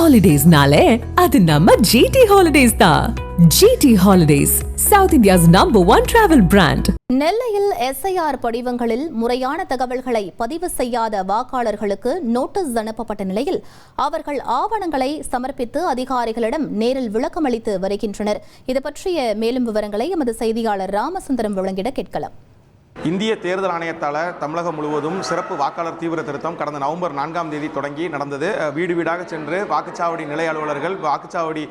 ஹாலிடேஸ்னாலே அது நம்ம ஜிடி ஹாலிடேஸ் தான் GT holidays south India's number one travel brand நெல்லையில் எஸ்ஐஆர் படிவங்களில் முறையான தகவல்களை பதிவு செய்யாத வாக்காளர்களுக்கு நோட்டீஸ் அனுப்பப்பட்ட நிலையில் அவர்கள் ஆவணங்களை சமர்ப்பித்து அதிகாரிகளிடம் நேரில் விளக்கமளித்து வருகின்றனர். இது பற்றிய மேலும் விவரங்களை எமது செய்தியாளர் ராமசுந்தரம் வழங்கிட கேட்கலாம். இந்திய தேர்தல் ஆணையத்தால் தமிழகம் முழுவதும் சிறப்பு வாக்காளர் தீவிர திருத்தம் கடந்த நவம்பர் நான்காம் தேதி தொடங்கி நடந்தது. வீடு வீடாக சென்று வாக்குச்சாவடி நிலை அலுவலர்கள் வாக்குச்சாவடி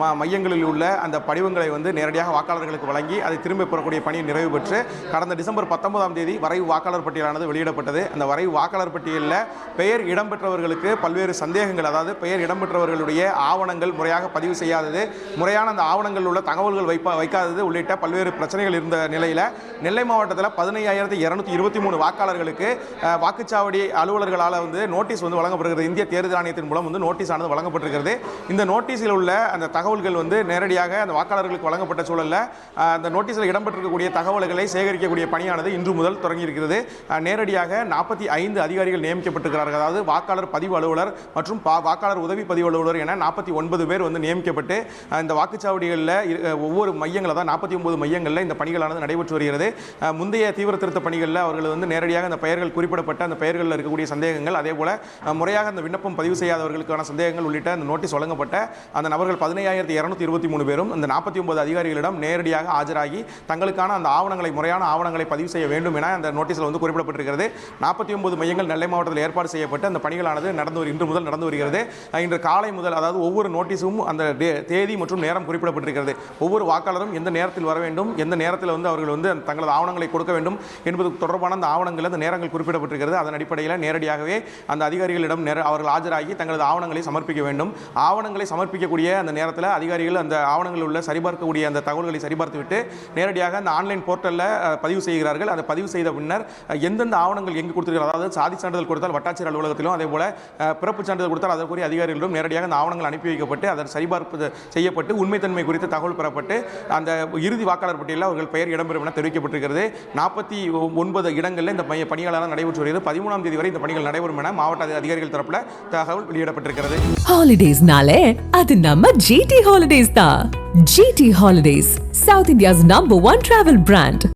ம- மையங்களில் உள்ள அந்த படிவங்களை வந்து நேரடியாக வாக்காளர்களுக்கு வழங்கி அதை திரும்ப பெறக்கூடிய பணி நிறைவு பெற்று கடந்த டிசம்பர் பத்தொன்பதாம் தேதி வரைவு வாக்காளர் பட்டியலானது வெளியிடப்பட்டது. அந்த வரைவு வாக்காளர் பட்டியலில் பெயர் இடம்பெற்றவர்களுக்கு பல்வேறு சந்தேகங்கள் அதாவது பெயர் இடம்பெற்றவர்களுடைய ஆவணங்கள் முறையாக பதிவு செய்யாதது முறையான அந்த ஆவணங்களில் உள்ள தகவல்கள் வைப்பா வைக்காதது உள்ளிட்ட பல்வேறு பிரச்சனைகள் இருந்த நிலையில் நெல்லை மாவட்டத்தில் பதினையாயிரத்தி இரநூத்தி இருபத்தி மூணு வாக்காளர்களுக்கு வாக்குச்சாவடி அலுவலர்களால் வந்து நோட்டீஸ் வந்து வழங்கப்படுகிறது. இந்திய தேர்தல் ஆணையத்தின் மூலம் வந்து நோட்டீஸ் ஆனது வழங்கப்பட்டிருக்கிறது. இந்த நோட்டீஸில் உள்ள அந்த தகவல்கள் வந்து நேரடியாக அந்த வாக்காளர்களுக்கு வழங்கப்பட்ட சூழலில் அந்த நோட்டீஸில் இடம்பெற்றிருக்கக்கூடிய தகவல்களை சேகரிக்கக்கூடிய பணியானது இன்று முதல் தொடங்கி இருக்கிறது நேரடியாக நாற்பத்தி ஐந்து அதிகாரிகள் நியமிக்கப்பட்டிருக்கிறார்கள். அதாவது வாக்காளர் பதிவு அலுவலர் மற்றும் பா- வாக்காளர் உதவி பதிவு அலுவலர் என நாற்பத்தி ஒன்பது பேர் வந்து நியமிக்கப்பட்டு இந்த வாக்குச்சாவடிகளில் ஒவ்வொரு மையங்களில் தான் நாற்பத்தி ஒன்பது மையங்களில் இந்த பணிகளானது நடைபெற்று வருகிறது. முந்தைய தீவிர திருத்த பணிகளில் அவர்கள் வந்து நேரடியாக அந்த பெயர்கள் குறிப்பிடப்பட்ட அந்த பெயர்களில் இருக்கக்கூடிய சந்தேகங்கள் அதே போல் முறையாக அந்த விண்ணப்பம் பதிவு செய்யாதவர்களுக்கான சந்தேகங்கள் உள்ளிட்ட அந்த நோட்டீஸ் வழங்கப்பட்ட அந்த நபர்கள் பதினையாயிரத்தி இரநூத்தி இருபத்தி மூணு பேரும் அந்த நாற்பத்தி ஒன்பது அதிகாரிகளிடம் நேரடியாக ஆஜராகி தங்களுக்கான அந்த ஆவணங்களை முறையான ஆவணங்களை பதிவு செய்ய வேண்டும் என அந்த நோட்டீஸில் வந்து குறிப்பிடப்பட்டிருக்கிறது. நாற்பத்தி ஒன்பது மையங்கள் நெல்லை மாவட்டத்தில் ஏற்பாடு செய்யப்பட்டு அந்த பணிகளானது நடந்து இன்று முதல் நடந்து வருகிறது. இன்று காலை முதல் அதாவது ஒவ்வொரு நோட்டீஸும் அந்த டே- தேதி மற்றும் நேரம் குறிப்பிடப்பட்டிருக்கிறது. ஒவ்வொரு வாக்காளரும் எந்த நேரத்தில் வர வேண்டும் எந்த நேரத்தில் வந்து அவர்கள் வந்து தங்களது ஆவணங்களை கொடுக்க வேண்டும் என்பது தொடர்பான அந்த ஆவணங்கள் அந்த நேரங்கள் குறிப்பிடப்பட்டிருக்கிறது. அதன் அடிப்படையில் நேரடியாகவே அந்த அதிகாரிகளிடம் நேர அவர்கள் ஆஜராகி தங்களது ஆவணங்களை சமர்ப்பிக்க வேண்டும். ஆவணங்களை சமர்ப்பிக்கக்கூடிய அந்த நேரத்தில் அதிகாரிகள் அந்த ஆவணங்களில் உள்ள சரிபார்க்கக்கூடிய அந்த தகவல்களை சரிபார்த்துவிட்டு நேரடியாக அந்த ஆன்லைன் போர்ட்டலில் பதிவு செய்கிறார்கள். அதை பதிவு செய்த பின்னர் எந்தெந்த ஆவணங்கள் எங்கு கொடுத்திருக்கிறார் அதாவது சாதி சான்றிதழ் கொடுத்தால் வட்டாட்சியர் அலுவலகத்திலும் அதே போல பிறப்பு சான்றிதழ் கொடுத்தால் அதற்குரிய அதிகாரிகளிடம் நேரடியாக அந்த ஆவணங்கள் அனுப்பி வைக்கப்பட்டு அதன் சரிபார்ப்பு செய்யப்பட்டு உண்மைத்தன்மை குறித்து தகவல் பெறப்பட்டு அந்த இறுதி வாக்காளர் பட்டியலில் அவர்கள் பெயர் இடம்பெறும் என தெரிவிக்கப்பட்டிருக்கிறது. நாற்பத்தி ஒன்பது இடங்களில் இந்த மைய பணிகளாக நடைபெற்று வருகிறது. பதிமூணாம் தேதி வரை இந்த பணிகள் நடைபெறும் என மாவட்ட அதிகாரிகள் தரப்புல தகவல் வெளியிடப்பட்டிருக்கிறது. ஹாலிடேஸ்னாலே அது நம்ம ஜிடி ஹாலிடேஸ் தான். GT holidays south India's number one travel brand